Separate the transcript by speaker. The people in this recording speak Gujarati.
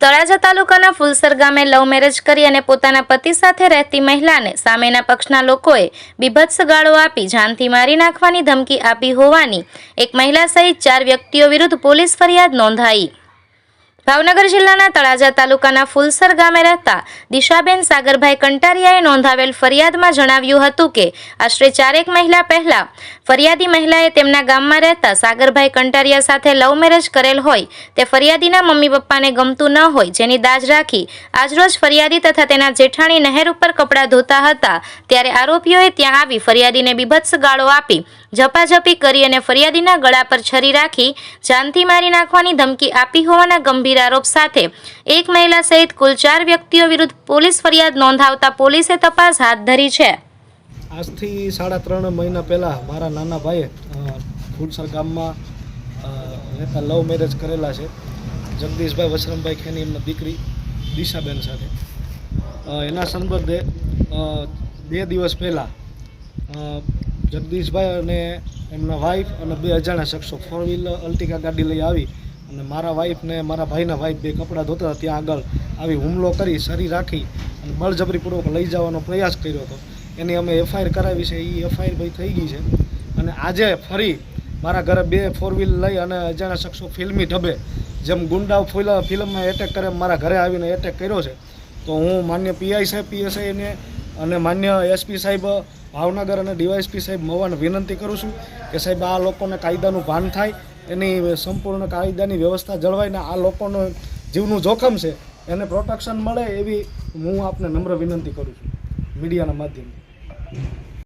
Speaker 1: તળાજા તાલુકાના ફુલસર ગામે લવ મેરેજ કરી અને પોતાના પતિ સાથે રહેતી મહિલાને સામેના પક્ષના લોકોએ બીભત્સ ગાળો આપી જાનથી મારી નાખવાની ધમકી આપી હોવાની એક મહિલા સહિત ચાર વ્યક્તિઓ વિરુદ્ધ પોલીસ ફરિયાદ નોંધાઈ. ભાવનગર જિલ્લાના તળાજા તાલુકાના ફુલસર ગામે રહેતા દિશાબેન સાગરભાઈ કંટારિયાએ નોંધાવેલ ફરિયાદમાં જણાવ્યું હતું કે, આશરે ચારેક મહિલા પહેલા ફરિયાદી મહિલાએ તેમના ગામમાં રહેતા સાગરભાઈ કંટારિયા સાથે લવ મેરેજ કરેલ હોય, તે ફરિયાદીના મમ્મી પપ્પાને ગમતું ન હોય, જેની દાજ રાખી આજરોજ ફરિયાદી તથા તેના જેઠાણી નહેર ઉપર કપડાં ધોતા હતા, ત્યારે આરોપીઓએ ત્યાં આવી ફરિયાદીને બીભત્સ ગાળો આપી ઝપાઝપી કરી અને ફરિયાદીના ગળા પર છરી રાખી જાનથી મારી નાખવાની ધમકી આપી હોવાના ગંભીર આરોપ સાથે એક મહિલા સહિત કુલ ચાર વ્યક્તિઓ વિરુદ્ધ પોલીસ ફરિયાદ નોંધાવતા પોલીસે તપાસ હાથ ધરી છે.
Speaker 2: આજથી સાડા ત્રણ મહિના પહેલાં મારા નાના ભાઈએ ફૂલસર ગામમાં રહેતા લવ મેરેજ કરેલા છે. જગદીશભાઈ વસરમભાઈ ખેની એમના દીકરી દિશાબેન સાથે. એના અ, બે દિવસ પહેલાં જગદીશભાઈ અને એમના વાઈફ અને બે અજાણ્યા શખ્સો ફોર વ્હીલર અલ્ટિકા ગાડી લઈ આવી અને મારા વાઈફને મારા ભાઈના વાઈફ બે કપડાં ધોતા ત્યાં આગળ આવી હુમલો કરી સરી રાખી અને બળજબરીપૂર્વક લઈ જવાનો પ્રયાસ કર્યો હતો. એની અમે એફઆઈઆર કરાવી છે એ એફઆઈઆર ભાઈ થઈ ગઈ છે. અને આજે ફરી મારા ઘરે બે ફોર વ્હીલ લઈ અને અજાણ્યા શખ્સો ફિલ્મી ઢબે જેમ ગુંડા ફિલ ફિલ્મમાં એટેક કરે મારા ઘરે આવીને એટેક કર્યો છે. તો હું માન્ય પીઆઈ સાહેબ પીએસઆઈને અને માન્ય એસપી સાહેબ ભાવનગર અને ડીવાયસપી સાહેબ મવાને વિનંતી કરું છું કે સાહેબ આ લોકોને કાયદાનું ભાન થાય, એની સંપૂર્ણ કાયદાની વ્યવસ્થા જળવાઈને આ લોકોનો જીવનું જોખમ છે, એને પ્રોટેક્શન મળે એવી હું આપને નમ્ર વિનંતી કરું છું મીડિયાના માધ્યમથી.